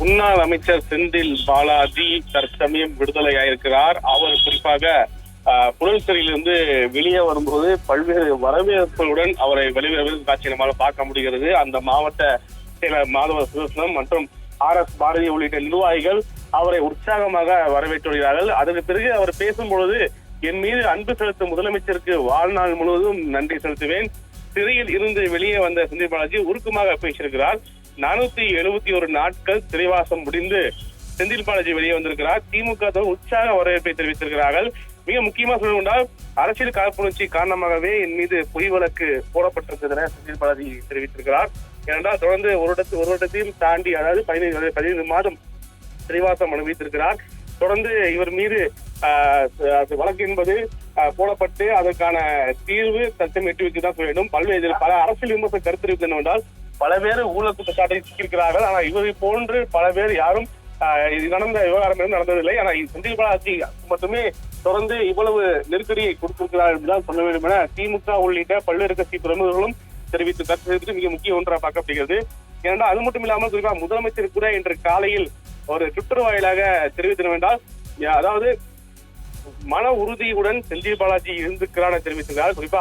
முன்னாள் அமைச்சர் செந்தில் பாலாஜி தற்சமயம் விடுதலையாயிருக்கிறார். அவர் குறிப்பாக புழல் சிறையிலிருந்து வெளியே வரும்போது பல்வேறு வரவேற்புகளுடன் அவரை வெளிவருவது காட்சி நம்மால் பார்க்க முடிகிறது. அந்த மாவட்ட செயலர் மாதவ சுதர்சனம் மற்றும் ஆர் எஸ் பாரதி உள்ளிட்ட நிர்வாகிகள் அவரை உற்சாகமாக வரவேற்று வருகிறார்கள் அதற்கு பிறகு அவர் பேசும் பொழுது என் மீது அன்பு செலுத்தும் முதலமைச்சருக்கு வாழ்நாள் முழுவதும் நன்றி செலுத்துவேன். சிறையில் இருந்து வெளியே வந்த செந்தில் பாலாஜி உருக்கமாக பேசியிருக்கிறார். நானூத்தி எழுபத்தி ஒரு நாட்கள் சிறைவாசம் முடிந்து செந்தில் பாலாஜி வெளியே வந்திருக்கிறார். திமுக உற்சாக வரவேற்பை தெரிவித்திருக்கிறார்கள். மிக முக்கியமா சொல்லணும்னால் அரசியல் காழ்ப்புணர்ச்சி காரணமாகவே என் மீது பொய் வழக்கு போடப்பட்டிருக்கிறது என செந்தில் பாலாஜி தெரிவித்திருக்கிறார். ஏனென்றால் தொடர்ந்து ஒரு வருடத்து ஒரு வருடத்தையும் தாண்டி அதாவது பதினைந்து பதினைந்து மாதம் சிறைவாசம் அனுபவித்திருக்கிறார். தொடர்ந்து இவர் மீது அது வழக்கு என்பது போடப்பட்டு அதற்கான தீர்வு சட்டம் எட்டு வைக்க தான் சொல்ல வேண்டும். பல்வேறு இதில் பல அரசியல் விமர்சன கருத்து என்னவென்றால் பல பேர் ஊழல் குற்றச்சாட்டை சிக்கியிருக்கிறார்கள் ஆனால் இவரை போன்று பல பேர் யாரும் இது நடந்த விவகாரம் எதுவும் நடந்ததில்லை. ஆனால் செந்தில் பாலாஜி மட்டுமே தொடர்ந்து இவ்வளவு நெருக்கடியை கொடுத்திருக்கிறார் என்றுதான் சொல்ல வேண்டும் என திமுக உள்ளிட்ட பல்வேறு கட்சி பிரமுகர்களும் தெரிவித்து கருத்து தெரிவித்து மிக முக்கிய ஒன்றாக பார்க்கப்படுகிறது. ஏனென்றால் அது மட்டும் இல்லாமல் குறிப்பாக முதலமைச்சர் கூட இன்று காலையில் ஒரு ட்விட்டர் வாயிலாக தெரிவித்திருந்தால் அதாவது மன உறுதியுடன் செந்தில் பாலாஜி இருந்திருக்கிறார் தெரிவித்திருந்தார் தெரிவித்திருக்கிறார். குறிப்பா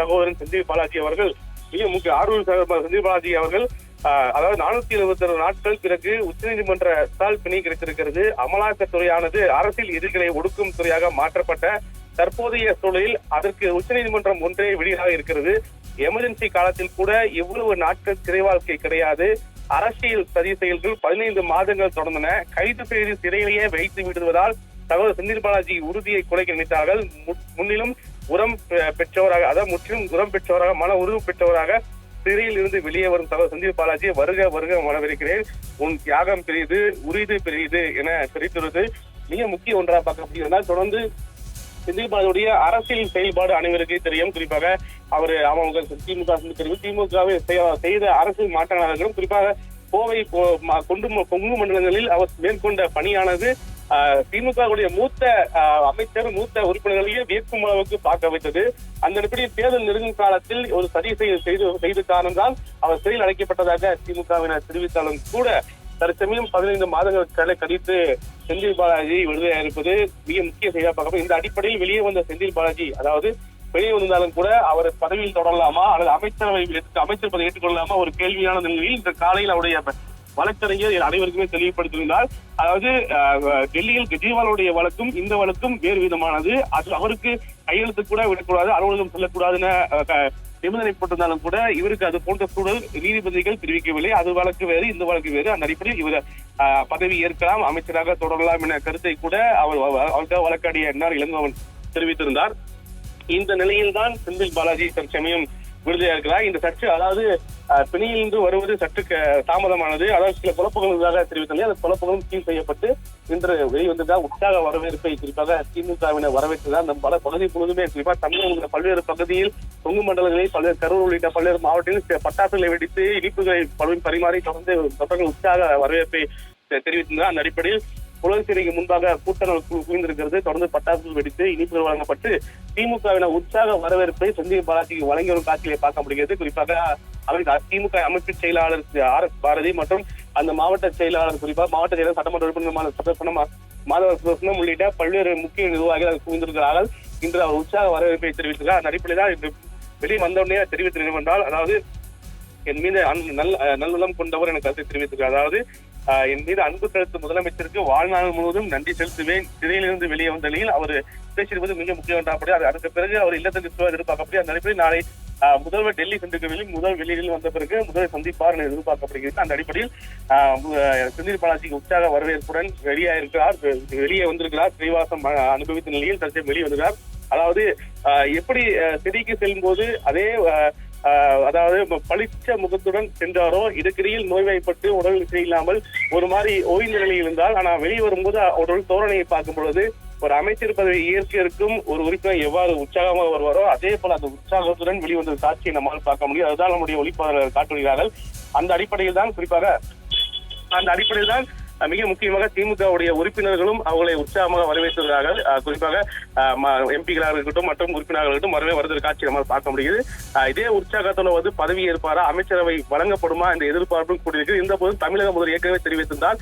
சகோதரன் செந்தில் பாலாஜி அவர்கள் மிக முக்கிய ஆர்வல் சகோதரர் பாலாஜி அவர்கள் அதாவது நானூத்தி எழுபத்தி ஆறு நாட்கள் பிறகு உச்சநீதிமன்றத்தால் பிணை கிடைத்திருக்கிறது. அமலாக்கத்துறையானது அரசியல் எதிர்களை ஒடுக்கும் துறையாக மாற்றப்பட்ட தற்போதைய சூழலில் அதற்கு உச்சநீதிமன்றம் ஒன்றே விடியாக இருக்கிறது. எமர்ஜென்சி காலத்தில் கூட இவ்வளவு நாட்கள் சிறை வாழ்க்கை கிடையாது. அரசியல் சதி செயல்கள் பதினைந்து மாதங்கள் தொடர்ந்தன. கைது செய்து சிறையிலேயே வைத்து விடுவதால் சகோதரர் செந்தில் பாலாஜி உறுதியை குலைக்க நினைத்தார்கள். மு- முன்னிலும் உரம் பெ- பெற்றவராக அதாவது முற்றிலும் உரம் பெற்றவராக மன உருவு பெற்றவராக சிறையில் இருந்து வெளியே வரும் சகோதரர் சந்தீப் பாலாஜி வருக வருக வரவேற்கிறேன் உன் தியாகம் பெரியது உரிது பெரியது என தெரிவித்துள்ளது மிக முக்கிய ஒன்றாக பார்க்கப்படுகிறதால் தொடர்ந்து செந்தில் அரசியல் செயல்பாடு அனைவருக்கே தெரியும். குறிப்பாக அவர் அவங்க திமுக தெரியும் திமுகவை செய்த அரசியல் மாற்றங்களும் குறிப்பாக கோவை கொண்டு கொங்கு மண்டலங்களில் அவர் மேற்கொண்ட பணியானது திமுகவுடைய மூத்த ஆஹ், அமைச்சர் மூத்த உறுப்பினர்களையே வியக்கும் அளவுக்கு பார்க்க வைத்தது. அந்த அடிப்படையில் தேர்தல் நெருங்கும் காலத்தில் ஒரு சதி செய்து செய்து செய்த காரணம்தான் அவர் சிறையில் அடைக்கப்பட்டதாக திமுகவினர் தெரிவித்தாலும் கூட தற்சமயம் பதினைந்து மாதங்கள் கழித்து செந்தில் பாலாஜி விடுதலையாக இருப்பது மிக முக்கிய செய்தியாக பார்க்கப்படும் இந்த அடிப்படையில் வெளியே வந்த செந்தில் பாலாஜி அதாவது வெளியே வந்தாலும் கூட அவர் பதவியில் தொடரலாமா அல்லது அமைச்சரவை அமைச்சர் பதவி ஏற்றுக்கொள்ளலாமா ஒரு கேள்வியான நிலையில் இந்த காலையில் அவருடைய வழக்கறிஞர் அனைவருக்குமே தெளிவுபடுத்தியிருந்தார் அதாவது டெல்லியில் கெஜ்ரிவாலுடைய வழக்கும் இந்த வழக்கும் வேறு விதமானது. அது அவருக்கு கையெழுத்து கூட விடக்கூடாது அலுவலகம் செல்லக்கூடாதுன்னு க- நிபந்தனை போட்டிருந்தாலும் கூட இவருக்கு அது போன்ற சூழல் நீதிபதிகள் தெரிவிக்கவில்லை. அது வழக்கு வேறு இந்த வழக்கு வேறு. அந்த அடிப்படையில் இவர் பதவி ஏற்கலாம் அமைச்சராக தொடரலாம் என கருத்தை கூட அவர் அவருக்காக வழக்காடிய என்ஆர் இளங்கோவன் தெரிவித்திருந்தார். இந்த நிலையில்தான் செந்தில் பாலாஜி தற்சமயம் விடுதலையா இருக்கிறார். இந்த சர்ச்சை அதாவது பிணையிலிருந்து வருவது சற்று க- தாமதமானது. அதாவது சில குழப்பங்களுக்காக தெரிவித்தாலே அந்த குழப்பங்களும் கீழ் செய்யப்பட்டு இன்று வெளிவந்ததாக உற்சாக வரவேற்பை குறிப்பாக திமுகவினர் வரவேற்றதால் நம் பல பகுதி முழுவதுமே குறிப்பாக தமிழகம் பல்வேறு பகுதியில் தொங்கு மண்டலங்களில் பல்வேறு கரூர் உள்ளிட்ட பல்வேறு மாவட்டங்களில் பட்டாசுகளை வெடித்து இனிப்புகளை பலவும் பரிமாறி தொடர்ந்து தொடர்கள் உற்சாக வரவேற்பை தெ- தெரிவித்திருந்தார் அந்த அடிப்படையில் புலன் சிறைக்கு முன்பாக கூட்டங்கள் கு- குவிந்திருக்கிறது. தொடர்ந்து பட்டாசுகள் வெடித்து இனிப்புகள் வழங்கப்பட்டு திமுகவின உற்சாக வரவேற்பை சந்தீப் பாலாஜிக்கு வழங்கி வரும் காட்சிகளை பார்க்க முடிகிறது. குறிப்பாக அவர் திமுக அமைப்பு செயலாளர் ஆர் எஸ் பாரதி மற்றும் அந்த மாவட்ட செயலாளர் குறிப்பாக மாவட்ட செயலாளர் சட்டமன்ற உறுப்பினர் சட்டப்பணம் மாதவ சுதர்சனம் உள்ளிட்ட பல்வேறு முக்கிய நிர்வாகிகள் குவிந்திருக்கிறார்கள். இன்று அவர் உற்சாக வரவேற்பை தெரிவித்திருக்கிறார். அந்த அடிப்படையில் தான் இன்று வெளியே வந்தவுடனே தெரிவித்திருக்கும் என்றால் அதாவது என் மீது நல் நல்ல நல்லுள்ளம் கொண்டவர் எனக்கு கருத்தை தெரிவித்திருக்கிறார். அதாவது என் மீது அன்பு செலுத்தும் முதலமைச்சருக்கு வாழ்நாள் முழுவதும் நன்றி செலுத்துவேன். சிறையிலிருந்து வெளியே வந்த நிலையில் அவர் பேசியிருப்பது மிக முக்கியம் என்றாப்படி அது பிறகு அவர் இல்லத்திற்கு செல்வது எதிர்பார்க்கப்படி அந்த அடிப்படையில் நாளை முதல்வர் டெல்லி சென்றிருக்கவில்லை. முதல் வெளியில் வந்த பிறகு முதல்வர் சந்திப்பார் என எதிர்பார்க்கப்படுகிறது. அந்த அடிப்படையில் செந்தில் பாலாஜிக்கு உற்சாக வரவேற்புடன் வெளியாயிருக்கிறார். வெ- வெளியே வந்திருக்கிறார். ஸ்ரீவாசம் அனுபவித்த நிலையில் தற்போது வெளியே வந்திருக்கிறார். அதாவது அஹ், எப்படி அஹ், சிறைக்கு செல்லும் போது அதே ஆஹ் அதாவது பளிச்ச முகத்துடன் சென்றாரோ இதுக்கிடையில் நோய்வாய்ப்பட்டு உடல் சரியில்லாமல் ஒரு மாதிரி ஓய்ந்த நிலையில் இருந்தால் ஆனா வெளியே வரும்போது உடல் தோரணையை பார்க்கும் பொழுது ஒரு அமைச்சர் பதவி இயற்கையிற்கும் ஒரு உறுப்பினர் எவ்வாறு உற்சாகமாக வருவாரோ அதே போல அந்த உற்சாகத்துடன் வெளிவந்த காட்சியை நம்மால் பார்க்க முடியும். அதுதான் நம்முடைய ஒளிப்பதிவாளர் காட்டுகிறார்கள் அந்த அடிப்படையில் தான் குறிப்பாக அந்த அடிப்படையில் தான் மிக முக்கியமாக திமுகவுடைய உறுப்பினர்களும் அவர்களை உற்சாகமாக வரவேற்றிருக்கிறார்கள் குறிப்பாக எம்பிகளாக இருக்கட்டும் மற்றும் உறுப்பினர்கள் இருக்கட்டும் வரவே வருகிற காட்சி நம்ம பார்க்க முடியுது இதே உற்சாகத்தோட வந்து பதவி ஏற்பாரா அமைச்சரவை வழங்கப்படுமா என்ற எதிர்பார்ப்பும் கூடியிருக்கு இந்த போது தமிழக முதல் ஏற்கனவே தெரிவித்திருந்தால்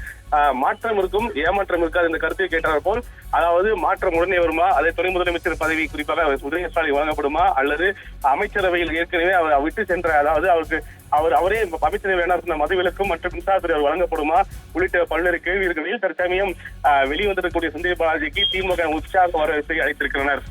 மாற்றம் இருக்கும் ஏமாற்றம் இருக்காது இந்த கருத்தை கேட்டார் போல். அதாவது மாற்றம் உடனே வருமா அதை துணை முதலமைச்சர் பதவி குறிப்பாக உதயஸ்டாலின் வழங்கப்படுமா அல்லது அமைச்சரவையில் ஏற்கனவே அவர் விட்டு சென்ற அதாவது அவருக்கு அவர் அவரே அமைச்சரவை வேண்டாம் மது மதுவிலக்கும் மற்றும் மின்சாரத்துறை அவர் வழங்கப்படுமா? உள்ளிட்ட பல்வேறு கேள்வி இருக்கிறதில் தற்சமயம் வெளிவந்திருக்கக்கூடிய சந்தீப் பாலாஜிக்கு திமுக உற்சாக வரவேற்பை அளித்திருக்கிறனர்